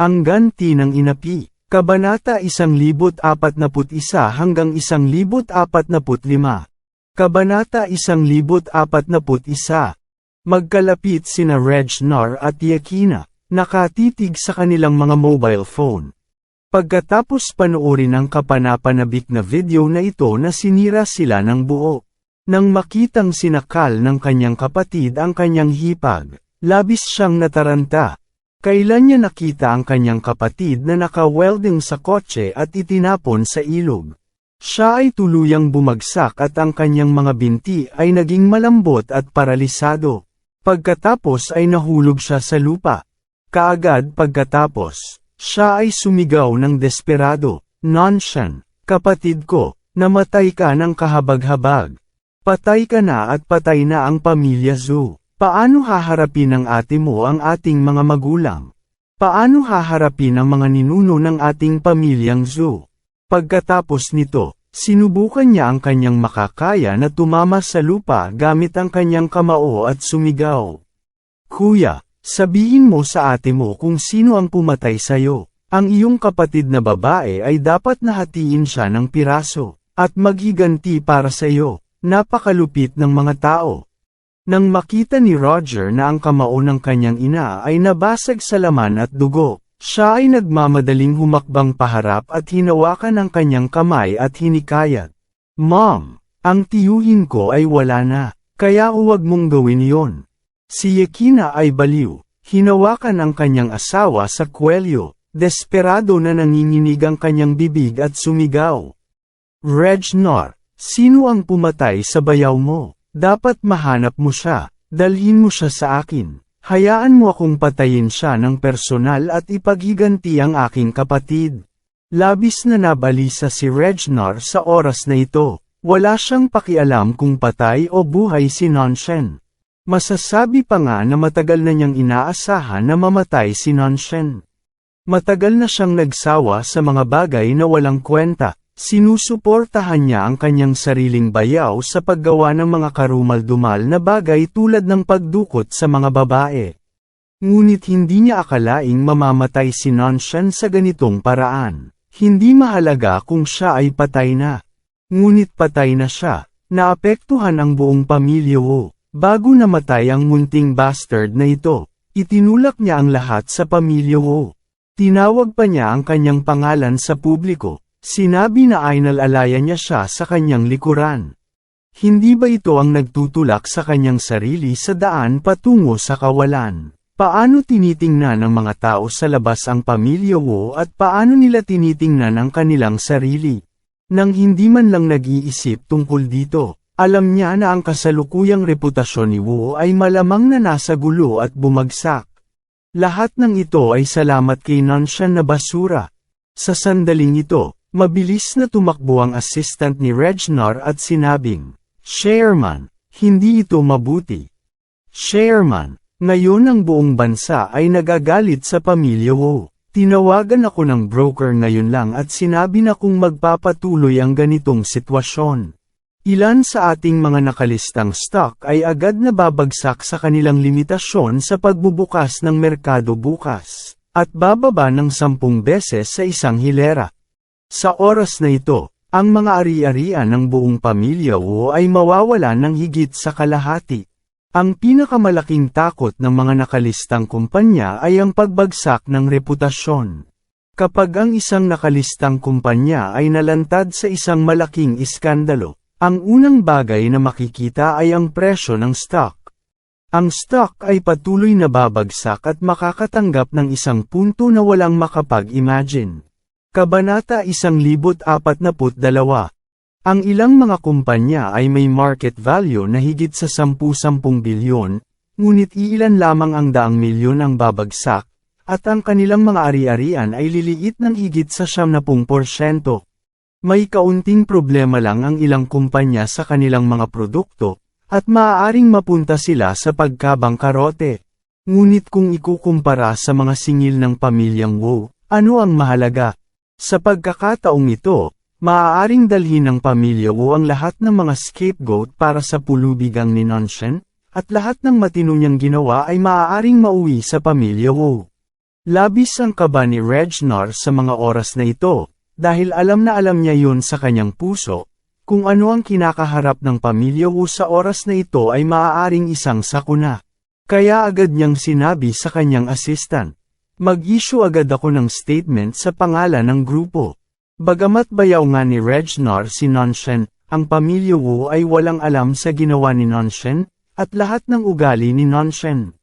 Ang ganti ng inapi. Kabanata 1041 hanggang 1045. Kabanata 1041. Magkalapit sina Regnar at Yakina, nakatitig sa kanilang mga mobile phone. Pagkatapos panoorin ang kapanapanabik na video na ito na sinira sila ng buo. Nang makitang sinakal ng kanyang kapatid ang kanyang hipag, labis siyang nataranta. Kailan niya nakita ang kanyang kapatid na naka-welding sa kotse at itinapon sa ilog. Siya ay tuluyang bumagsak at ang kanyang mga binti ay naging malambot at paralisado. Pagkatapos ay nahulog siya sa lupa. Kaagad pagkatapos, siya ay sumigaw ng desperado, Nonshan, kapatid ko, namatay ka ng kahabag-habag. Patay ka na at patay na ang pamilya Zhu. Paano haharapin ng ate mo ang ating mga magulang? Paano haharapin ang mga ninuno ng ating pamilyang Zhu? Pagkatapos nito, sinubukan niya ang kanyang makakaya na tumama sa lupa gamit ang kanyang kamao at sumigaw. Kuya, sabihin mo sa ate mo kung sino ang pumatay sa'yo. Ang iyong kapatid na babae ay dapat nahatiin siya ng piraso, at maghiganti para sa iyo. Napakalupit ng mga tao. Nang makita ni Roger na ang kamao ng kanyang ina ay nabasag sa laman at dugo, siya ay nagmamadaling humakbang paharap at hinawakan ang kanyang kamay at hinikayat. Mom, ang tiyuhin ko ay wala na, kaya huwag mong gawin yon. Si Yekina ay baliw, hinawakan ang kanyang asawa sa kwelyo, desperado na nanginginig ang kanyang bibig at sumigaw. Regnor, sino ang pumatay sa bayaw mo? Dapat mahanap mo siya, dalhin mo siya sa akin. Hayaan mo akong patayin siya ng personal at ipaghiganti ang aking kapatid. Labis na nabalisa si Regnar sa oras na ito. Wala siyang pakialam kung patay o buhay si Nonshen. Masasabi pa nga na matagal na niyang inaasahan na mamatay si Nonshen. Matagal na siyang nagsawa sa mga bagay na walang kwenta. Sinusuportahan niya ang kanyang sariling bayaw sa paggawa ng mga karumal-dumal na bagay tulad ng pagdukot sa mga babae. Ngunit hindi niya akalaing mamamatay si Nonshan sa ganitong paraan. Hindi mahalaga kung siya ay patay na. Ngunit patay na siya, naapektuhan ang buong pamilya Wu. Bago namatay ang munting bastard na ito, itinulak niya ang lahat sa pamilya Wu. Tinawag pa niya ang kanyang pangalan sa publiko, Sinabi na ay nalalaya niya siya sa kanyang likuran. Hindi ba ito ang nagtutulak sa kanyang sarili sa daan patungo sa kawalan? Paano tinitingnan ng mga tao sa labas ang pamilya Wu at paano nila tinitingnan ang kanilang sarili? Nang hindi man lang nag-iisip tungkol dito, alam niya na ang kasalukuyang reputasyon ni Wu ay malamang na nasa gulo at bumagsak. Lahat ng ito ay salamat kay Nanshan na basura. Sa sandaling ito, Mabilis na tumakbo ang assistant ni Regnar at sinabing, Chairman, hindi ito mabuti. Chairman, ngayon ang buong bansa ay nagagalit sa pamilya Wo. Tinawagan ako ng broker ngayon lang at sinabi na kung magpapatuloy ang ganitong sitwasyon. Ilan sa ating mga nakalistang stock ay agad na babagsak sa kanilang limitasyon sa pagbubukas ng merkado bukas, at bababa ng sampung beses sa isang hilera. Sa oras na ito, ang mga ari-arian ng buong pamilya Wu ay mawawala ng higit sa kalahati. Ang pinakamalaking takot ng mga nakalistang kumpanya ay ang pagbagsak ng reputasyon. Kapag ang isang nakalistang kumpanya ay nalantad sa isang malaking iskandalo, ang unang bagay na makikita ay ang presyo ng stock. Ang stock ay patuloy na babagsak at makakatanggap ng isang punto na walang makapag-imagine. Kabanata 1042 Ang ilang mga kumpanya ay may market value na higit sa 10-10 bilyon, ngunit iilan lamang ang daang milyon ang babagsak, at ang kanilang mga ari-arian ay liliit ng higit sa 70%. May kaunting problema lang ang ilang kumpanya sa kanilang mga produkto, at maaaring mapunta sila sa pagkabangkarote. Ngunit kung ikukumpara sa mga singil ng pamilyang Wu, ano ang mahalaga? Sa pagkakataong ito, maaaring dalhin ng pamilya Wu ang lahat ng mga scapegoat para sa pulubigang ni Nonshen, at lahat ng matino niyang ginawa ay maaaring mauwi sa pamilya Wu. Labis ang kaba ni Regnor sa mga oras na ito, dahil alam na alam niya yun sa kanyang puso, kung ano ang kinakaharap ng pamilya Wu sa oras na ito ay maaaring isang sakuna. Kaya agad niyang sinabi sa kanyang assistant, mag-issue agad ako ng statement sa pangalan ng grupo. Bagamat bayaw nga ni Regnor si Nonshen, ang pamilya Wu ay walang alam sa ginawa ni Nonshen, at lahat ng ugali ni Nonshen.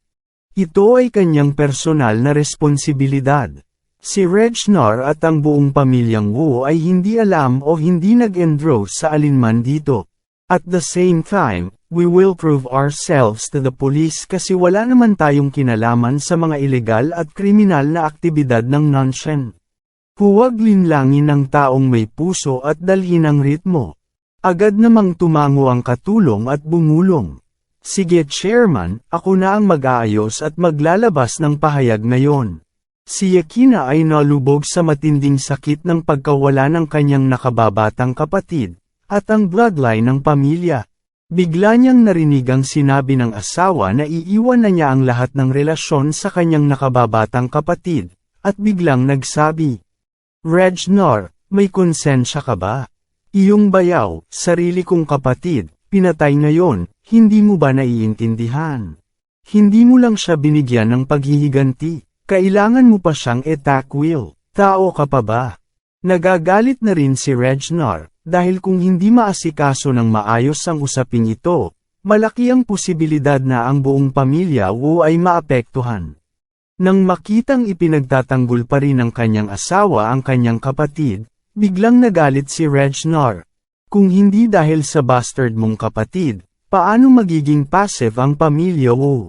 Ito ay kanyang personal na responsibilidad. Si Regnor at ang buong pamilyang Wu ay hindi alam o hindi nag-endorse sa alinman dito. At the same time, we will prove ourselves to the police kasi wala naman tayong kinalaman sa mga ilegal at kriminal na aktibidad ng Nanshen. Huwag linlangin ng taong may puso at dalhin ang ritmo. Agad namang tumango ang katulong at bumulong. Sige chairman, ako na ang mag-aayos at maglalabas ng pahayag ngayon. Si Yakina ay nalubog sa matinding sakit ng pagkawala ng kanyang nakababatang kapatid, at ang bloodline ng pamilya. Bigla niyang narinig ang sinabi ng asawa na iiwan na niya ang lahat ng relasyon sa kanyang nakababatang kapatid, at biglang nagsabi, Regnor, may konsensya ka ba? Iyong bayaw, sarili kong kapatid, pinatay ngayon, hindi mo ba naiintindihan? Hindi mo lang siya binigyan ng paghihiganti, kailangan mo pa siyang will, tao ka pa ba? Nagagalit na rin si Regnor, dahil kung hindi maasikaso ng maayos ang usaping ito, malaki ang posibilidad na ang buong pamilya Wu ay maapektuhan. Nang makitang ipinagtatanggol pa rin ng kanyang asawa ang kanyang kapatid, biglang nagalit si Regnor. Kung hindi dahil sa bastard mong kapatid, paano magiging passive ang pamilya Wu?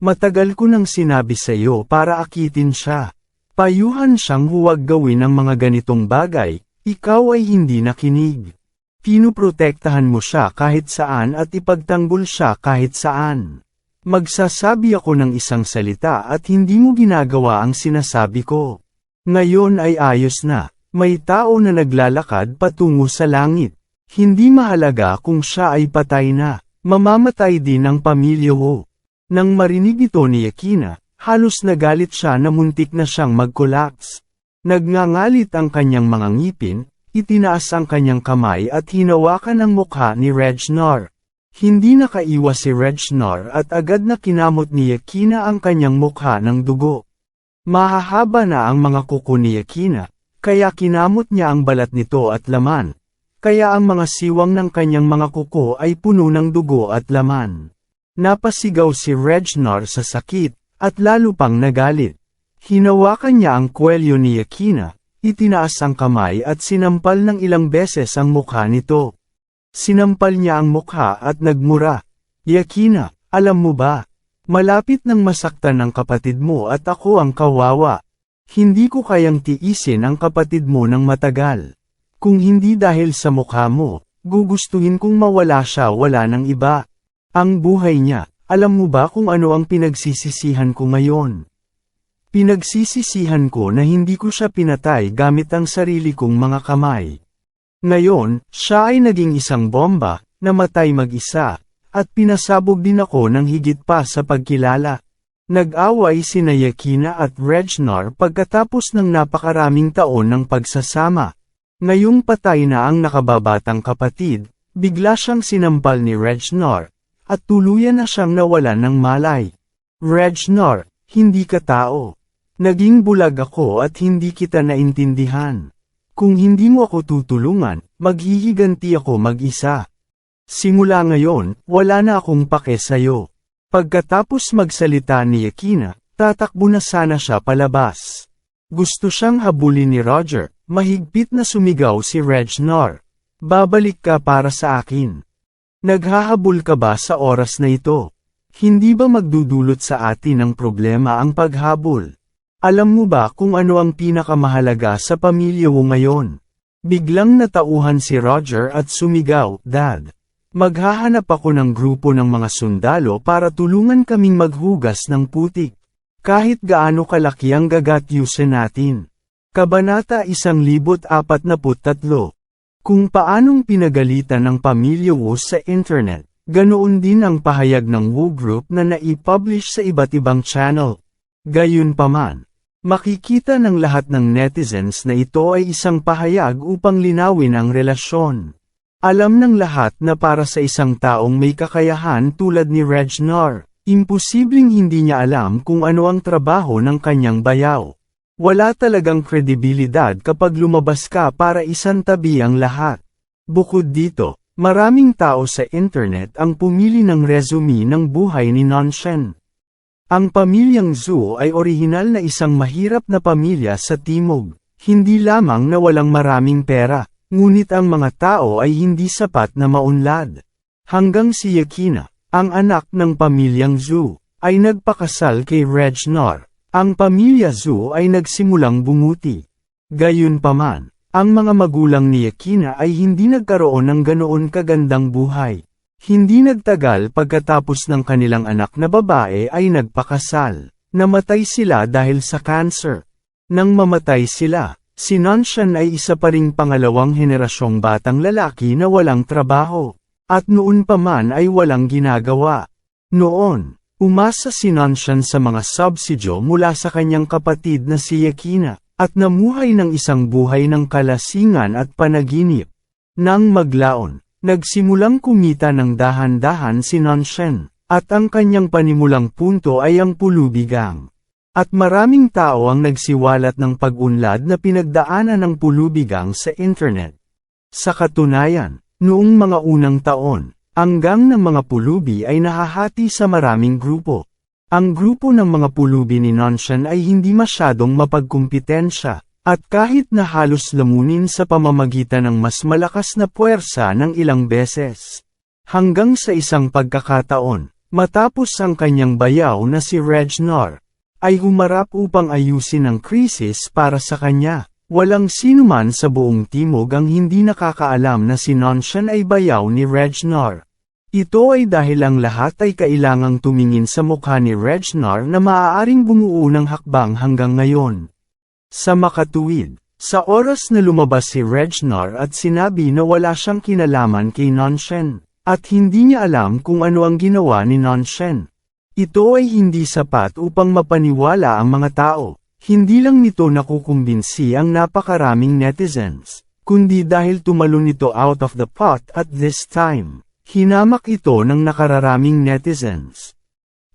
Matagal ko nang sinabi sa iyo para akitin siya. Payuhan siyang huwag gawin ang mga ganitong bagay, ikaw ay hindi nakinig. Pinuprotektahan mo siya kahit saan at ipagtanggol siya kahit saan. Magsasabi ako ng isang salita at hindi mo ginagawa ang sinasabi ko. Ngayon ay ayos na, may tao na naglalakad patungo sa langit. Hindi mahalaga kung siya ay patay na, mamamatay din ang pamilya mo. Nang marinig ito ni Yakina, halos nagalit siya na muntik na siyang mag-collapse. Nagngangalit ang kanyang mga ngipin, itinaas ang kanyang kamay at hinawakan ang mukha ni Regnor. Hindi nakaiwas si Regnor at agad na kinamot ni Yakina ang kanyang mukha ng dugo. Mahahaba na ang mga kuko ni Yakina, kaya kinamot niya ang balat nito at laman. Kaya ang mga siwang ng kanyang mga kuko ay puno ng dugo at laman. Napasigaw si Regnor sa sakit, at lalo pang nagalit. Hinawakan niya ang kwelyo ni Yakina, itinaas ang kamay at sinampal ng ilang beses ang mukha nito. Sinampal niya ang mukha at nagmura. Yakina, alam mo ba? Malapit nang masaktan ng kapatid mo at ako ang kawawa. Hindi ko kayang tiisin ang kapatid mo ng matagal. Kung hindi dahil sa mukha mo, gugustuhin kong mawala siya wala ng iba. Ang buhay niya, alam mo ba kung ano ang pinagsisisihan ko ngayon? Pinagsisisihan ko na hindi ko siya pinatay gamit ang sarili kong mga kamay. Ngayon, siya ay naging isang bomba, namatay mag-isa, at pinasabog din ako ng higit pa sa pagkilala. Nag-away sina Yakina at Regnor pagkatapos ng napakaraming taon ng pagsasama. Ngayong patay na ang nakababatang kapatid, bigla siyang sinampal ni Regnor, at tuluyan na siyang nawalan ng malay. Regnor, hindi ka tao. Naging bulag ako at hindi kita naintindihan. Kung hindi mo ako tutulungan, maghihiganti ako mag-isa. Simula ngayon, wala na akong pake sa'yo. Pagkatapos magsalita ni Yakina, tatakbo na sana siya palabas. Gusto siyang habulin ni Roger, mahigpit na sumigaw si Regnor. Babalik ka para sa akin. Naghahabol ka ba sa oras na ito? Hindi ba magdudulot sa atin ng problema ang paghabol? Alam mo ba kung ano ang pinakamahalaga sa pamilya mo ngayon? Biglang natauhan si Roger at sumigaw, Dad. Maghahanap ako ng grupo ng mga sundalo para tulungan kaming maghugas ng putik. Kahit gaano kalaki ang gagatyusin natin. Kabanata 1043 Kung paanong pinagalitan ng pamilya Wu sa internet, ganoon din ang pahayag ng Wu Group na naipublish sa iba't ibang channel. Gayunpaman, makikita ng lahat ng netizens na ito ay isang pahayag upang linawin ang relasyon. Alam ng lahat na para sa isang taong may kakayahan tulad ni Regnar, imposibleng hindi niya alam kung ano ang trabaho ng kanyang bayaw. Wala talagang kredibilidad kapag lumabas ka para isantabi ang lahat. Bukod dito, maraming tao sa internet ang pumili ng resume ng buhay ni Nanshen. Ang pamilyang Zhu ay orihinal na isang mahirap na pamilya sa Timog, hindi lamang na walang maraming pera, ngunit ang mga tao ay hindi sapat na maunlad. Hanggang si Yakina, ang anak ng pamilyang Zhu, ay nagpakasal kay Regnar. Ang pamilya Zhu ay nagsimulang bumuti. Gayunpaman, ang mga magulang ni Yakina ay hindi nagkaroon ng ganoon kagandang buhay. Hindi nagtagal pagkatapos ng kanilang anak na babae ay nagpakasal. Namatay sila dahil sa cancer. Nang mamatay sila, si Nanshan ay isa pa ring pangalawang henerasyong batang lalaki na walang trabaho. At noon pa man ay walang ginagawa. Noon, umasa si Nanshan sa mga subsidyo mula sa kanyang kapatid na si Yakina, at namuhay ng isang buhay ng kalasingan at panaginip. Nang maglaon, Nagsimulang kumita ng dahan-dahan si Nanshen, at ang kanyang panimulang punto ay ang pulubigang. At maraming tao ang nagsiwalat ng pag-unlad na pinagdaanan ng pulubigang sa internet. Sa katunayan, noong mga unang taon, ang gang ng mga pulubi ay nahahati sa maraming grupo. Ang grupo ng mga pulubi ni Nanshan ay hindi masyadong mapagkumpitensya, at kahit na halos lamunin sa pamamagitan ng mas malakas na puwersa ng ilang beses. Hanggang sa isang pagkakataon, matapos ang kanyang bayaw na si Regnar, ay humarap upang ayusin ang krisis para sa kanya. Walang sinuman sa buong timog ang hindi nakakaalam na si Nonshan ay bayaw ni Regnar. Ito ay dahil ang lahat ay kailangang tumingin sa mukha ni Regnar na maaaring bumuo ng hakbang hanggang ngayon. Sa makatuwid, sa oras na lumabas si Regnar at sinabi na wala siyang kinalaman kay Nanshen, at hindi niya alam kung ano ang ginawa ni Nanshen. Ito ay hindi sapat upang mapaniwala ang mga tao, hindi lang nito nakukumbinsi ang napakaraming netizens, kundi dahil tumalon ito out of the pot at this time. Hinamak ito ng nakararaming netizens.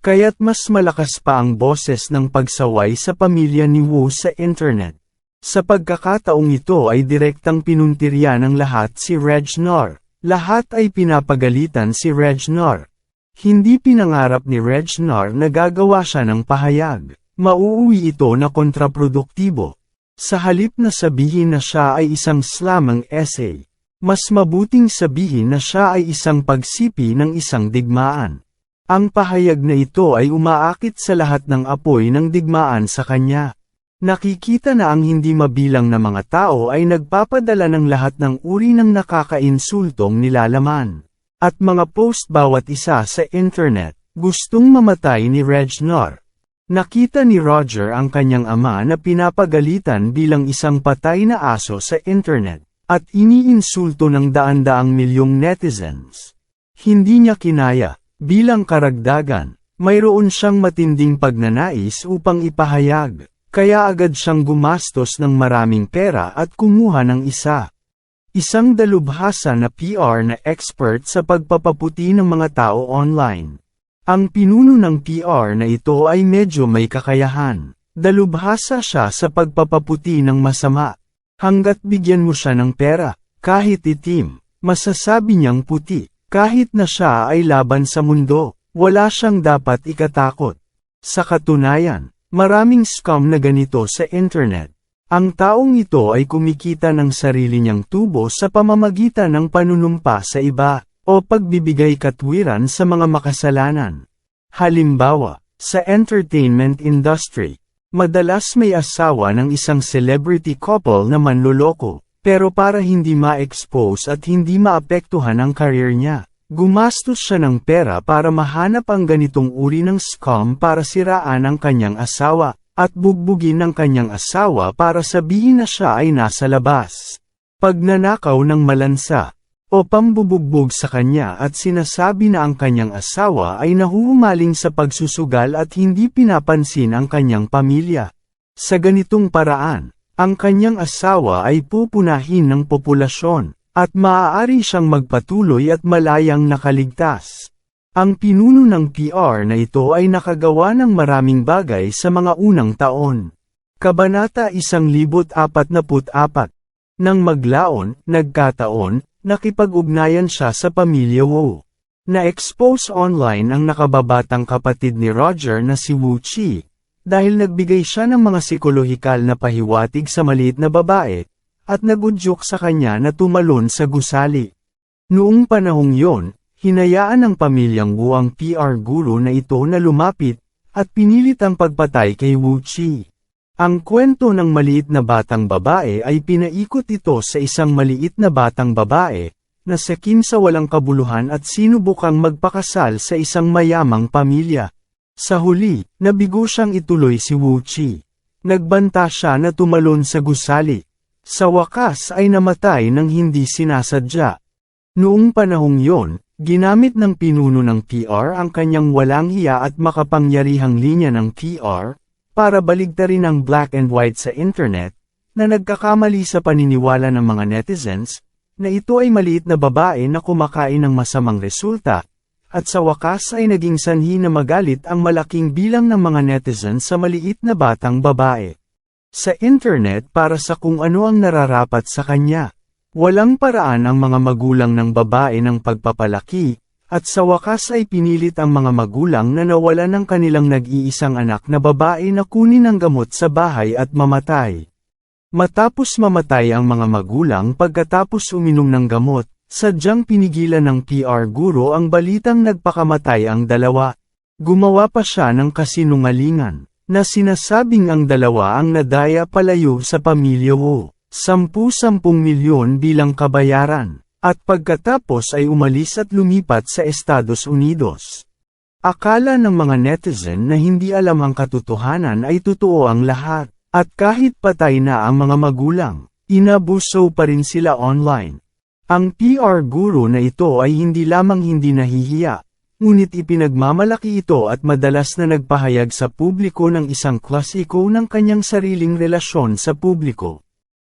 Kaya't mas malakas pa ang boses ng pagsaway sa pamilya ni Wu sa internet. Sa pagkakataong ito ay direktang pinuntirya ng lahat si Regnar. Lahat ay pinapagalitan si Regnar. Hindi pinangarap ni Regnar na gagawa siya ng pahayag. Mauuwi ito na kontraproduktibo. Sa halip na sabihin na siya ay isang slamang essay, mas mabuting sabihin na siya ay isang pagsipi ng isang digmaan. Ang pahayag na ito ay umaakit sa lahat ng apoy ng digmaan sa kanya. Nakikita na ang hindi mabilang na mga tao ay nagpapadala ng lahat ng uri ng nakakainsultong nilalaman. At mga post bawat isa sa internet, gustong mamatay ni Regnar. Nakita ni Roger ang kanyang ama na pinapagalitan bilang isang patay na aso sa internet, at iniinsulto ng daan-daang milyong netizens. Hindi niya kinaya, Bilang karagdagan, mayroon siyang matinding pagnanais upang ipahayag, kaya agad siyang gumastos ng maraming pera at kumuha ng isa. Isang dalubhasa na PR na expert sa pagpapaputi ng mga tao online. Ang pinuno ng PR na ito ay medyo may kakayahan. Dalubhasa siya sa pagpapaputi ng masama. Hanggat bigyan mo siya ng pera, kahit itim, masasabi niyang puti. Kahit na siya ay laban sa mundo, wala siyang dapat ikatakot. Sa katunayan, maraming scam na ganito sa internet. Ang taong ito ay kumikita ng sarili niyang tubo sa pamamagitan ng panunumpa sa iba, o pagbibigay katwiran sa mga makasalanan. Halimbawa, sa entertainment industry, Madalas may asawa ng isang celebrity couple na manloloko, pero para hindi ma-expose at hindi maapektuhan ang career niya, gumastos siya ng pera para mahanap ang ganitong uri ng scam para siraan ang kanyang asawa, at bugbugin ng kanyang asawa para sabihin na siya ay nasa labas. Pagnanakaw ng malansa, o pambubugbog sa kanya at sinasabi na ang kanyang asawa ay nahuhumaling sa pagsusugal at hindi pinapansin ang kanyang pamilya. Sa ganitong paraan, ang kanyang asawa ay pupunahin ng populasyon, at maaari siyang magpatuloy at malayang nakaligtas. Ang pinuno ng PR na ito ay nakagawa ng maraming bagay sa mga unang taon. Kabanata 1044 Nang maglaon, nagkataon, nakipag-ugnayan siya sa pamilya Wu. Na-expose online ang nakababatang kapatid ni Roger na si Wu Chi, dahil nagbigay siya ng mga psikolohikal na pahiwatig sa maliit na babae, at nagudyok sa kanya na tumalon sa gusali. Noong panahong yon, hinayaan ng pamilyang Wu ang PR guru na ito na lumapit, at pinilit ang pagpatay kay Wu Chi. Ang kwento ng maliit na batang babae ay pinaikot ito sa isang maliit na batang babae, na sakim sa walang kabuluhan at sinubukang magpakasal sa isang mayamang pamilya. Sa huli, nabigo siyang ituloy si Wu Chi. Nagbanta siya na tumalon sa gusali. Sa wakas ay namatay ng hindi sinasadya. Noong panahong yon, ginamit ng pinuno ng PR ang kanyang walang hiya at makapangyarihang linya ng PR, para baligtarin ang black and white sa internet, na nagkakamali sa paniniwala ng mga netizens, na ito ay maliit na babae na kumakain ng masamang resulta, at sa wakas ay naging sanhi na magalit ang malaking bilang ng mga netizens sa maliit na batang babae. Sa internet para sa kung ano ang nararapat sa kanya. Walang paraan ang mga magulang ng babae ng pagpapalaki, at sa wakas ay pinilit ang mga magulang na nawala ng kanilang nag-iisang anak na babae na kunin ang gamot sa bahay at mamatay. Matapos mamatay ang mga magulang pagkatapos uminom ng gamot, sadyang pinigilan ng PR guro ang balitang nagpakamatay ang dalawa. Gumawa pa siya ng kasinungalingan, na sinasabing ang dalawa ang nadaya palayo sa pamilya Wu, sampu-sampung milyon bilang kabayaran, at pagkatapos ay umalis at lumipat sa Estados Unidos. Akala ng mga netizen na hindi alam ang katotohanan ay totoo ang lahat, at kahit patay na ang mga magulang, inabuso pa rin sila online. Ang PR guru na ito ay hindi lamang hindi nahihiya, ngunit ipinagmamalaki ito at madalas na nagpahayag sa publiko ng isang klasiko ng kanyang sariling relasyon sa publiko.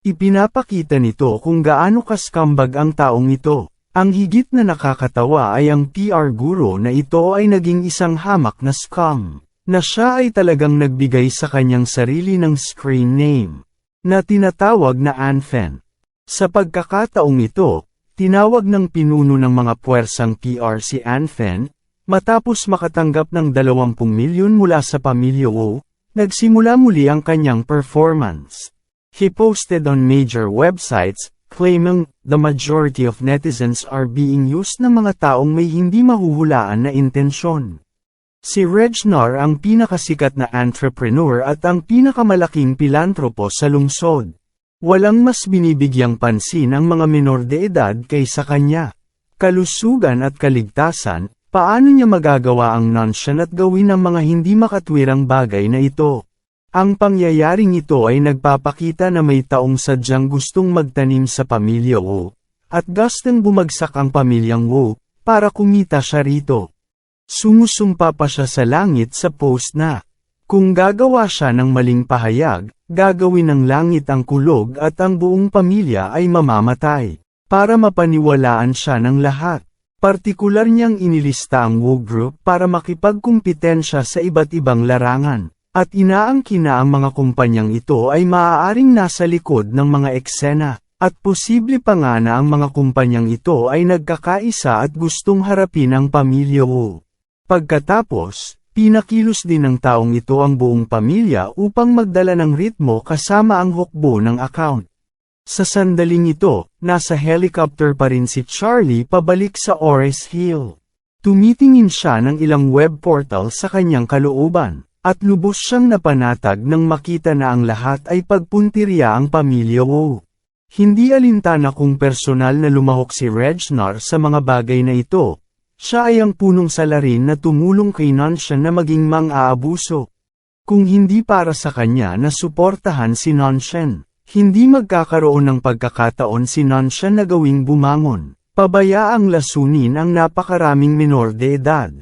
Ipinapakita nito kung gaano kaskambag ang taong ito. Ang higit na nakakatawa ay ang PR guru na ito ay naging isang hamak na scam, na siya ay talagang nagbigay sa kanyang sarili ng screen name, na tinatawag na Anfen. Sa pagkakataong ito, tinawag ng pinuno ng mga puwersang PR si Anfen, matapos makatanggap ng 20 milyon mula sa pamilya Wu, nagsimula muli ang kanyang performance. He posted on major websites, claiming, the majority of netizens are being used ng mga taong may hindi mahuhulaan na intensyon. Si Regnar ang pinakasikat na entrepreneur at ang pinakamalaking pilantropo sa lungsod. Walang mas binibigyang pansin ang mga menor de edad kaysa kanya. Kalusugan at kaligtasan, paano niya magagawa ang nonsyan at gawin ang mga hindi makatwirang bagay na ito? Ang pangyayaring ito ay nagpapakita na may taong sadyang gustong magtanim sa pamilya Wu, at gustong bumagsak ang pamilyang Wu, para kumita siya rito. Sumusumpa pa siya sa langit sa post na, kung gagawa siya ng maling pahayag, gagawin ng langit ang kulog at ang buong pamilya ay mamamatay, para mapaniwalaan siya ng lahat. Partikular niyang inilista ang Wu Group para makipagkumpetensya sa iba't ibang larangan. At inaangkina ang mga kumpanyang ito ay maaaring nasa likod ng mga eksena, at posible pa nga na ang mga kumpanyang ito ay nagkakaisa at gustong harapin ang pamilya Wu. Pagkatapos, pinakilos din ng taong ito ang buong pamilya upang magdala ng ritmo kasama ang hukbo ng account. Sa sandaling ito, nasa helicopter pa rin si Charlie pabalik sa Ores Hill. Tumitingin siya ng ilang web portal sa kanyang kalooban At lubos siyang napanatag nang makita na ang lahat ay pagpuntirya ang pamilya Wu. Hindi alintana kung personal na lumahok si Regnar sa mga bagay na ito. Siya ay ang punong salarin na tumulong kay Nanshan na maging mang-aabuso. Kung hindi para sa kanya na suportahan si Nanshan, hindi magkakaroon ng pagkakataon si Nanshan na gawing bumangon. Pabayaang lasunin ang napakaraming minor de edad.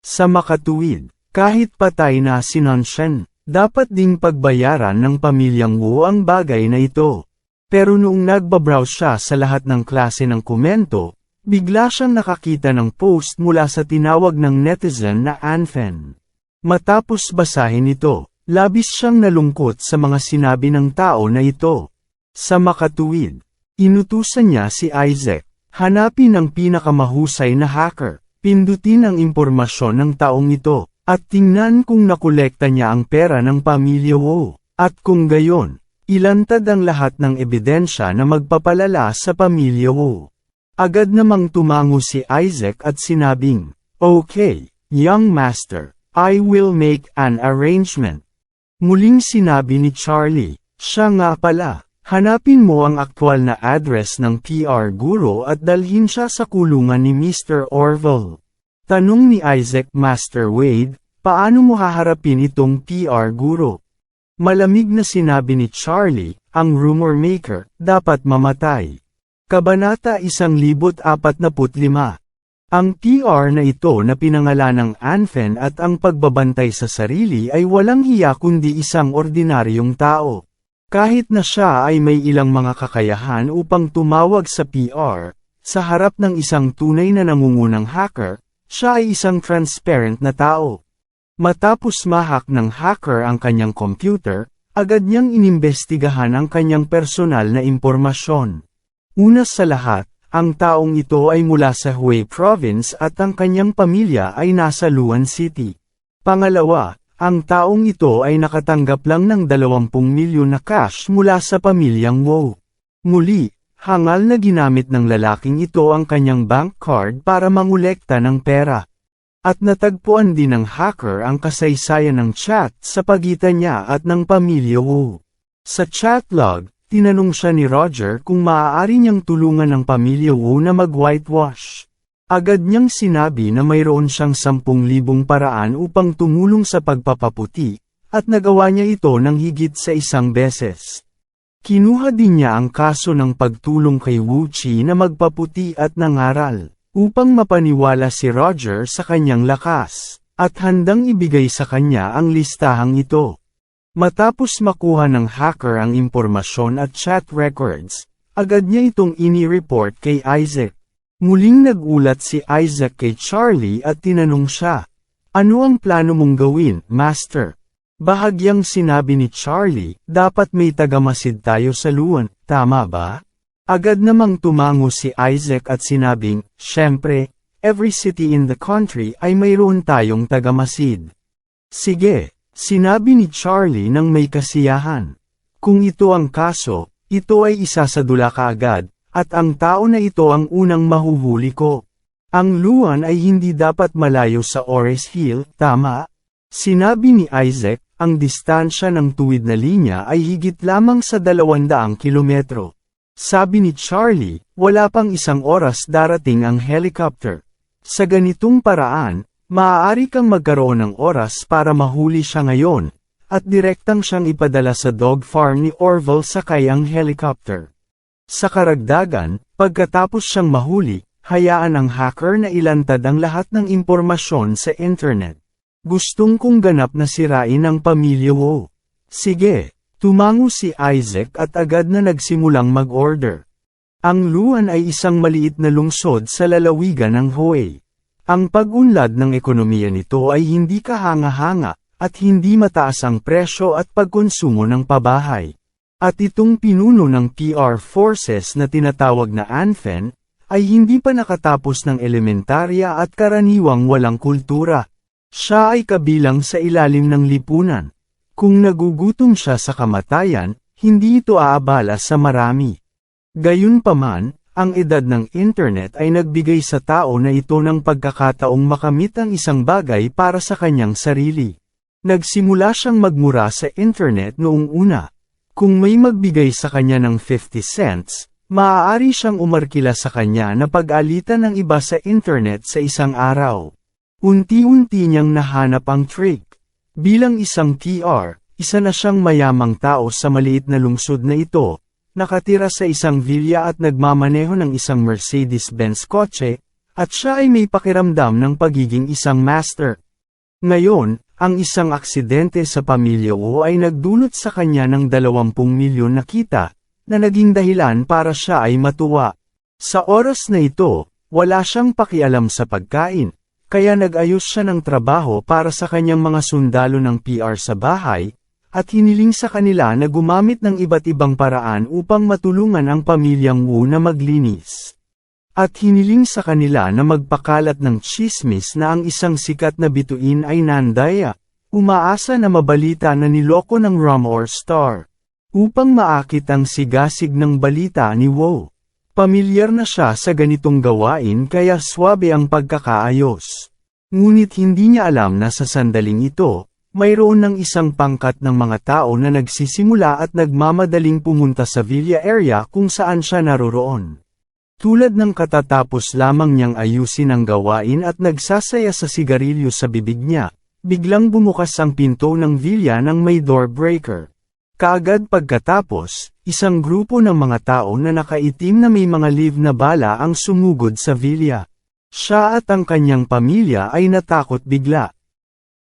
Sa makatuwid, kahit patay na si Nanshan, dapat ding pagbayaran ng pamilyang Wu ang bagay na ito. Pero noong nagbabrowse siya sa lahat ng klase ng komento, bigla siyang nakakita ng post mula sa tinawag ng netizen na Anfen. Matapos basahin ito, labis siyang nalungkot sa mga sinabi ng tao na ito. Sa makatuwid, inutusan niya si Isaac, hanapin ang pinakamahusay na hacker, pindutin ang impormasyon ng taong ito, at tingnan kung nakolekta niya ang pera ng pamilya Wu, at kung gayon, ilantad ang lahat ng ebidensya na magpapalala sa pamilya Wu. Agad namang tumango si Isaac at sinabing, Okay, young master, I will make an arrangement. Muling sinabi ni Charlie, siya nga pala, hanapin mo ang aktwal na address ng PR guro at dalhin siya sa kulungan ni Mr. Orville. Tanong ni Isaac Master Wade, paano mo haharapin itong PR guro? Malamig na sinabi ni Charlie, ang rumor maker, dapat mamatay. Kabanata 1045 Ang PR na ito na pinangalan ng Anfen at ang pagbabantay sa sarili ay walang hiya kundi isang ordinaryong tao. Kahit na siya ay may ilang mga kakayahan upang tumawag sa PR, sa harap ng isang tunay na nangungunang hacker, siya ay isang transparent na tao. Matapos mahak ng hacker ang kanyang computer, agad niyang inimbestigahan ang kanyang personal na impormasyon. Una sa lahat, ang taong ito ay mula sa Hubei Province at ang kanyang pamilya ay nasa Luan City. Pangalawa, ang taong ito ay nakatanggap lang ng 20 milyon na cash mula sa pamilyang Wu. Muli, hangal na ginamit ng lalaking ito ang kanyang bank card para mangulekta ng pera. At natagpuan din ng hacker ang kasaysayan ng chat sa pagitan niya at ng pamilya Wu. Sa chat log, tinanong siya ni Roger kung maaari niyang tulungan ng pamilya Wu na mag-whitewash. Agad niyang sinabi na mayroon siyang 10,000 paraan upang tumulong sa pagpapaputi, at nagawa niya ito ng higit sa isang beses. Kinuha din niya ang kaso ng pagtulong kay Wu Chi na magpaputi at nangaral, upang mapaniwala si Roger sa kanyang lakas, at handang ibigay sa kanya ang listahang ito. Matapos makuha ng hacker ang impormasyon at chat records, agad niya itong ini-report kay Isaac. Muling nagulat si Isaac kay Charlie at tinanong siya, Ano ang plano mong gawin, Master? Bahagyang sinabi ni Charlie, dapat may tagamasid tayo sa luwan, tama ba? Agad namang tumango si Isaac at sinabing, Siyempre, every city in the country ay mayroon tayong tagamasid. Sige, sinabi ni Charlie nang may kasiyahan. Kung ito ang kaso, ito ay isa sa dula kaagad, at ang tao na ito ang unang mahuhuli ko. Ang luwan ay hindi dapat malayo sa Ores Hill, tama? Sinabi ni Isaac, ang distansya ng tuwid na linya ay higit lamang sa 200 kilometro. Sabi ni Charlie, wala pang isang oras darating ang helicopter. Sa ganitong paraan, maaari kang magkaroon ng oras para mahuli siya ngayon, at direktang siyang ipadala sa dog farm ni Orville sakay ang helicopter. Sa karagdagan, pagkatapos siyang mahuli, hayaan ang hacker na ilantad ang lahat ng impormasyon sa internet. Gustong kong ganap na sirain ang pamilya Wu. Sige, tumango si Isaac at agad na nagsimulang mag-order. Ang Luan ay isang maliit na lungsod sa lalawigan ng Hue. Ang pag-unlad ng ekonomiya nito ay hindi kahanga-hanga, at hindi mataas ang presyo at pagkonsumo ng pabahay. At itong pinuno ng PR forces na tinatawag na ANFEN, ay hindi pa nakatapos ng elementarya at karaniwang walang kultura. Siya ay kabilang sa ilalim ng lipunan. Kung nagugutom siya sa kamatayan, hindi ito aabala sa marami. Gayunpaman, ang edad ng internet ay nagbigay sa tao na ito ng pagkakataong makamit ang isang bagay para sa kanyang sarili. Nagsimula siyang magmura sa internet noong una. Kung may magbigay sa kanya ng 50 cents, maaari siyang umarkila sa kanya na pag-alitan ng iba sa internet sa isang araw. Unti-unti niyang nahanap ang trick. Bilang isang TR, isa na siyang mayamang tao sa maliit na lungsod na ito, nakatira sa isang villa at nagmamaneho ng isang Mercedes-Benz kotse, at siya ay may pakiramdam ng pagiging isang master. Ngayon, ang isang aksidente sa pamilya Wu ay nagdulot sa kanya ng 20 milyon na kita, na naging dahilan para siya ay matuwa. Sa oras na ito, wala siyang pakialam sa pagkain, kaya nag-ayos siya ng trabaho para sa kanyang mga sundalo ng PR sa bahay, at hiniling sa kanila na gumamit ng iba't ibang paraan upang matulungan ang pamilyang Wu na maglinis. At hiniling sa kanila na magpakalat ng chismis na ang isang sikat na bituin ay nandaya, umaasa na mabalita na niloko ng Rumor Star. Upang maakit ang sigasig ng balita ni Wu. Pamilyar na siya sa ganitong gawain kaya swabe ang pagkakaayos. Ngunit hindi niya alam na sa sandaling ito, mayroon ng isang pangkat ng mga tao na nagsisimula at nagmamadaling pumunta sa villa area kung saan siya naroroon. Tulad ng katatapos lamang niyang ayusin ang gawain at nagsasaya sa sigarilyo sa bibig niya, biglang bumukas ang pinto ng villa ng may door breaker. Kaagad pagkatapos, isang grupo ng mga tao na nakaitim na may mga live na bala ang sumugod sa villa. Siya at ang kanyang pamilya ay natakot bigla.